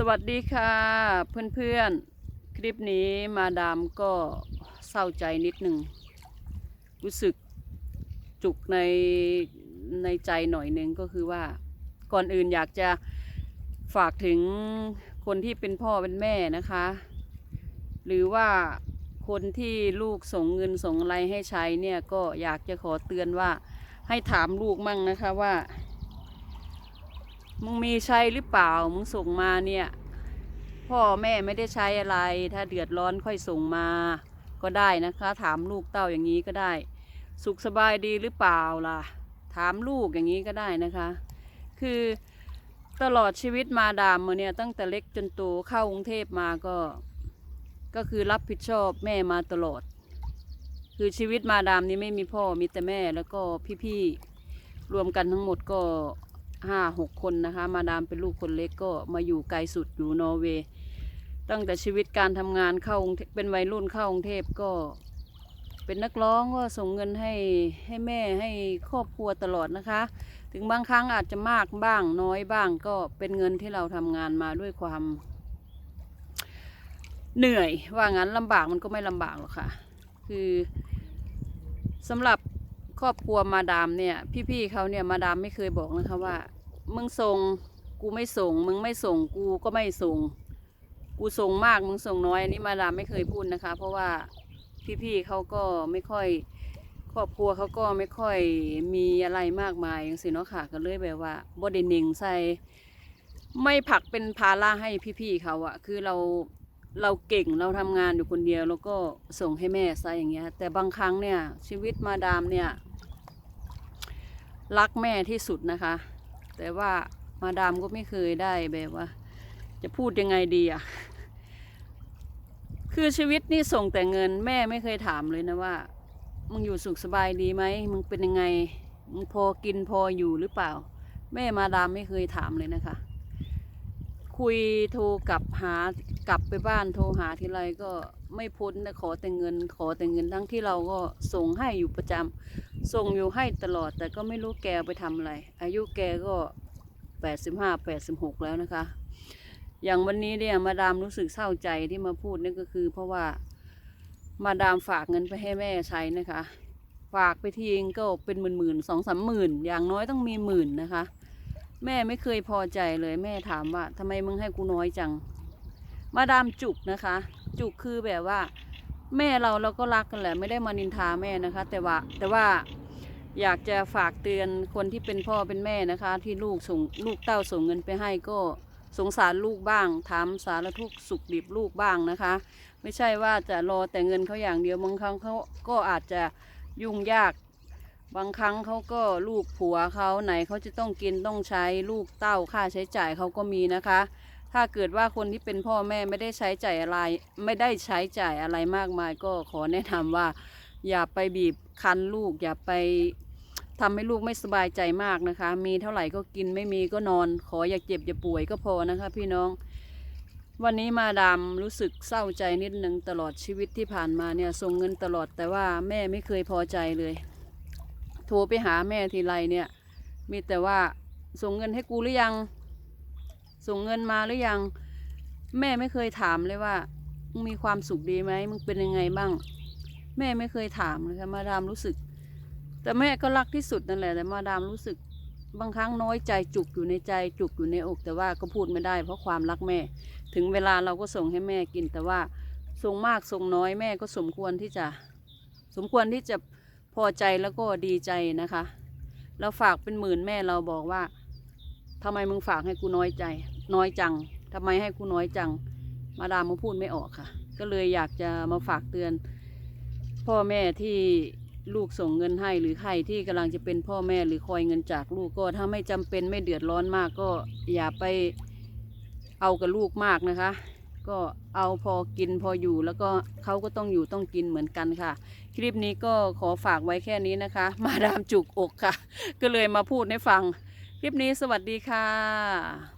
สวัสดีค่ะเพื่อนๆ คลิปนี้มาดามก็เศร้าใจนิดหนึ่ง รู้สึกจุกในในใจหน่อยหนึ่งก็คือว่าก่อนอื่นอยากจะฝากถึงคนที่เป็นพ่อเป็นแม่นะคะ หรือว่าคนที่ลูกส่งเงินส่งอะไรให้ใช้เนี่ยก็อยากจะขอเตือนว่าให้ถามลูกมั่งนะคะว่า มึงมีใช้หรือเปล่า มึงส่งมาเนี่ย พ่อแม่ไม่ได้ใช้อะไร ถ้าเดือดร้อนค่อยส่งมา ก็ได้นะคะ ถามลูกเต้าอย่างนี้ก็ได้ สุขสบายดีหรือเปล่าล่ะ ถามลูกอย่างนี้ก็ได้นะคะ คือตลอดชีวิตมาดามมาเนี่ยตั้งแต่เล็กจนโตเข้ากรุงเทพมาก็ ก็คือรับผิดชอบแม่มาตลอด คือชีวิตมาดามนี่ไม่มีพ่อมีแต่แม่แล้วก็พี่ๆรวมกันทั้งหมดก็ ห้าหกคนนะคะ มาดามเป็นลูกคนเล็กก็มาอยู่ไกลสุดอยู่นอร์เวย์ตั้งแต่ชีวิตการทำงานเข้าเทพเป็นวัยรุ่นเข้ากรุงเทพก็ เป็นนักร้องก็ส่งเงินให้ให้แม่ให้ครอบครัวตลอดนะคะ ถึงบางครั้งอาจจะมากบ้างน้อยบ้างก็เป็นเงินที่เราทำงานมาด้วยความ เหนื่อยว่างั้นลำบากมันก็ไม่ลำบากหรอกค่ะ คือสำหรับ ครอบครัวมาดามเนี่ย พี่ๆเขาเนี่ยมาดามไม่เคยบอกนะคะว่า มึงส่งกูไม่ส่ง มึงไม่ส่งกูก็ไม่ส่ง กูส่งมากมึงส่งน้อยอันนี้มาดามไม่เคยพูดนะคะ เพราะว่าพี่ๆเขาก็ไม่ค่อยครอบครัวเขาก็ไม่ค่อยมีอะไรมากมายอย่างสิเนาะค่ะ ก็เลยแบบว่าบ่ได้เน่งใส่ไม่ผักเป็นภาระให้พี่ๆเขาอะคือเรา เราเก่งเราทำงานอยู่คนเดียว แล้วก็ส่งให้แม่ซะอย่างเงี้ย แต่บางครั้งเนี่ยชีวิตมาดามเนี่ยรักแม่ที่สุดนะคะ แต่ว่ามาดามก็ไม่เคยได้แบบว่า จะพูดยังไงดีอะคือชีวิตนี่ส่งแต่เงินแม่ไม่เคยถามเลยนะว่ามึงอยู่สุขสบายดีไหมมึงเป็นยังไงมึงพอกินพออยู่หรือเปล่า แม่มาดามไม่เคยถามเลยนะคะ คุยโทรกลับหากลับไปบ้านโทรหาทีไรก็ไม่พ้นแต่ขอแต่เงิน ขอแต่เงินทั้งที่เราก็ส่งให้อยู่ประจำส่งอยู่ให้ตลอด แต่ก็ไม่รู้แกไปทำอะไร อายุแกก็แปดสิบห้าแปดสิบหกแล้วนะคะ อย่างวันนี้เนี่ยมาดามรู้สึกเศร้าใจที่มาพูดนี่ก็คือ เพราะว่ามาดามฝากเงินไปให้แม่ใช้นะคะ ฝากไปทีเองก็เป็นหมื่นหมื่นสองสามหมื่นอย่างน้อยต้องมีหมื่นนะคะ แม่ไม่เคยพอใจเลยแม่ถามว่าทำไมมึงให้กูน้อยจัง มาดามจุกนะคะ จุกคือแบบว่า แม่เราเราก็รักกันแหละ ไม่ได้มานินทาแม่นะคะ แต่ว่าแต่ว่าอยากจะฝากเตือนคนที่เป็นพ่อเป็นแม่นะคะ ที่ลูกส่งลูกเต้าส่งเงินไปให้ก็สงสารลูกบ้างถามสารทุกสุขดิบลูกบ้างนะคะ ไม่ใช่ว่าจะรอแต่เงินเขาอย่างเดียวบางครั้งเขาก็อาจจะยุ่งยาก บางครั้งเขาก็ลูกผัวเขาไหนเขาจะต้องกินต้องใช้ลูกเต้าค่าใช้จ่ายเขาก็มีนะคะ ถ้าเกิดว่าคนที่เป็นพ่อแม่ไม่ได้ใช้จ่ายอะไร ไม่ได้ใช้จ่ายอะไรมากมาย ก็ขอแนะนำว่า อย่าไปบีบคั้นลูก อย่าไปทำให้ลูกไม่สบายใจมากนะคะ มีเท่าไหร่ก็กินไม่มีก็นอน ขออย่าเจ็บอย่าป่วยก็พอนะคะ พี่น้องวันนี้มาดามรู้สึกเศร้าใจนิดนึงตลอดชีวิตที่ผ่านมาเนี่ยส่งเงินตลอดแต่ว่าแม่ไม่เคยพอใจเลย โทรไปหาแม่ทีไรเนี่ย มีแต่ว่าส่งเงินให้กูหรือยัง ส่งเงินมาหรือยัง แม่ไม่เคยถามเลยว่ามึงมีความสุขดีไหมมึงเป็นยังไงบ้าง แม่ไม่เคยถามเลยค่ะมาดามรู้สึก แต่แม่ก็รักที่สุดนั่นแหละแต่มาดามรู้สึกบางครั้งน้อยใจจุกอยู่ในใจจุกอยู่ในอก แต่ว่าก็พูดไม่ได้เพราะความรักแม่ ถึงเวลาเราก็ส่งให้แม่กิน แต่ว่าส่งมากส่งน้อยแม่ก็สมควรที่จะ สมควรที่จะ พอใจแล้วก็ดีใจนะคะ เราฝากเป็นหมื่นแม่เราบอกว่าทำไมมึงฝากให้กูน้อยใจ น้อยจังทำไมให้กูน้อยจัง มาดามมาพูดไม่ออกค่ะ ก็เลยอยากจะมาฝากเตือน พ่อแม่ที่ลูกส่งเงินให้หรือใครที่กำลังจะเป็นพ่อแม่หรือคอยเงินจากลูกก็ถ้าไม่จำเป็นไม่เดือดร้อนมากก็อย่าไปเอากับลูกมากนะคะ ก็เอาพอกินพออยู่แล้วก็เขาก็ต้องอยู่ต้องกินเหมือนกันค่ะ คลิปนี้ก็ขอฝากไว้แค่นี้นะคะ มาดามจุกอกค่ะ ก็เลยมาพูดให้ฟัง คลิปนี้สวัสดีค่ะ